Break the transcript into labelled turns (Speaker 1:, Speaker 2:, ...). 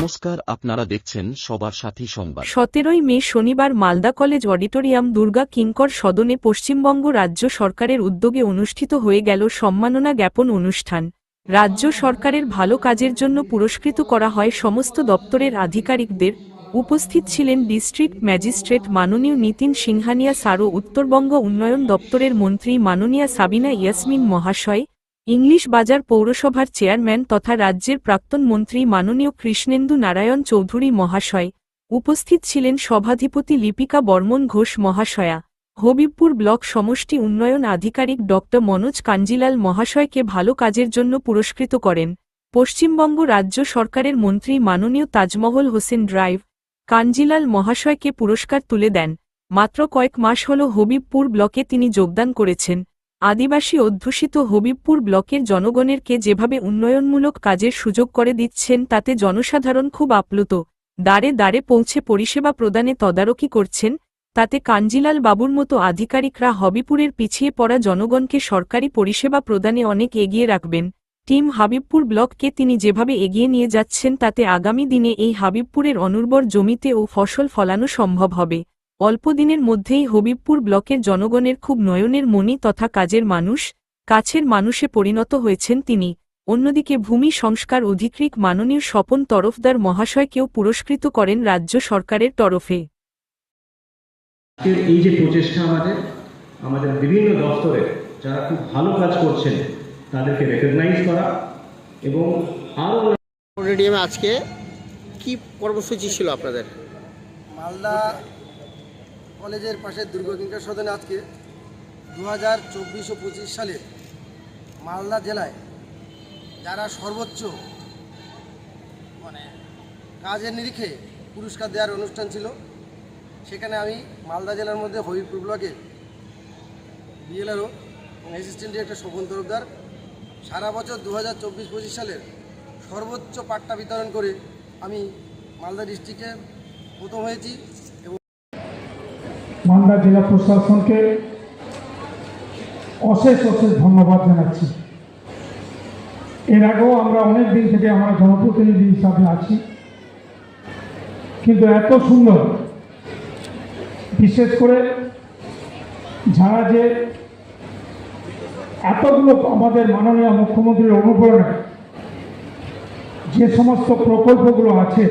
Speaker 1: নমস্কার, আপনারা দেখছেন সবার সাথী সংবাদ।
Speaker 2: সতেরোই মে শনিবার মালদা কলেজ অডিটোরিয়াম দুর্গা কিঙ্কর সদনে পশ্চিমবঙ্গ রাজ্য সরকারের উদ্যোগে অনুষ্ঠিত হয়ে গেল সম্মাননা জ্ঞাপন অনুষ্ঠান। রাজ্য সরকারের ভালো কাজের জন্য পুরস্কৃত করা হয় সমস্ত দপ্তরের আধিকারিকদের। উপস্থিত ছিলেন ডিস্ট্রিক্ট ম্যাজিস্ট্রেট মাননীয় নীতিন সিংহানিয়া সারো উত্তরবঙ্গ উন্নয়ন দপ্তরের মন্ত্রী মাননীয়া সাবিনা ইয়াসমিন মহাশয়। ইংলিশ বাজার পৌরসভার চেয়ারম্যান তথা রাজ্যের প্রাক্তন মন্ত্রী মাননীয় কৃষ্ণেন্দু নারায়ণ চৌধুরী মহাশয়। উপস্থিত ছিলেন সভাধিপতি লিপিকা বর্মন ঘোষ মহাশয়া। হবিবপুর ব্লক সমষ্টি উন্নয়ন আধিকারিক ড. মনোজ কাঞ্জিলাল মহাশয়কে ভালো কাজের জন্য পুরস্কৃত করেন। পশ্চিমবঙ্গ রাজ্য সরকারের মন্ত্রী মাননীয় তাজমহল হোসেন ড্রাইভ কাঞ্জিলাল মহাশয়কে পুরস্কার তুলে দেন। মাত্র কয়েক মাস হল হবিবপুর ব্লকে তিনি যোগদান করেছেন। আদিবাসী অধ্যুষিত হবিবপুর ব্লকের জনগণেরকে যেভাবে উন্নয়নমূলক কাজের সুযোগ করে দিচ্ছেন তাতে জনসাধারণ খুব আপ্লুত। দ্বারে দ্বারে পৌঁছে পরিষেবা প্রদানে তদারকি করছেন, তাতে কাঞ্জিলাল বাবুর মতো আধিকারিকরা হবিপুরের পিছিয়ে পড়া জনগণকে সরকারি পরিষেবা প্রদানে অনেক এগিয়ে রাখবেন। টিম হাবিবপুর ব্লককে তিনি যেভাবে এগিয়ে নিয়ে যাচ্ছেন তাতে আগামী দিনে এই হাবিবপুরের অনুর্বর জমিতে ও ফসল ফলানো সম্ভব হবে। অল্প দিনের মধ্যেই হবিবপুর ব্লকের জনগণের খুব নয়নের মণি তথা কাজের মানুষ কাছের মানুষে পরিণত হয়েছেন তিনি। অন্যদিকে ভূমি সংস্কার অধিকৃক মাননীয় স্বপন তরফদার মহাশয়কেও পুরস্কৃত করেন রাজ্য সরকারের তরফে।
Speaker 3: এই যে প্রচেষ্টা আমাদের আমাদের বিভিন্ন দপ্তরে যারা খুব ভালো কাজ করছেন তাদেরকে রেকগনাইজ করা এবং আরও
Speaker 4: আজকে কি কর্মসূচি ছিল আপনাদের?
Speaker 5: মালদা কলেজের পাশে দুর্গকিঙ্কর সদনে আজকে দু হাজার চব্বিশ ও পঁচিশ সালে মালদা জেলায় যারা সর্বোচ্চ মানে কাজের নিরিখে পুরস্কার দেওয়ার অনুষ্ঠান ছিল, সেখানে আমি মালদা জেলার মধ্যে হবিবপুর ব্লকের বিএলআরও এবং অ্যাসিস্ট্যান্ট ডিরেক্টর স্বপন তরফদার সারা বছর দু হাজার চব্বিশ পঁচিশ সালের সর্বোচ্চ পাট্টা বিতরণ করে আমি মালদা ডিস্ট্রিক্টে প্রথম হয়েছি।
Speaker 6: মালদা জেলা প্রশাসনকে অশেষ অশেষ ধন্যবাদ জানাচ্ছি। এর আগেও আমরা অনেক দিন থেকে আমরা জনপ্রতিনিধি হিসাবে আছি। কিন্তু এত সুন্দর, বিশেষ করে যারা যে এতগুলো আমাদের মাননীয় মুখ্যমন্ত্রীর অনুপ্রেরণায় যে সমস্ত প্রকল্পগুলো আছে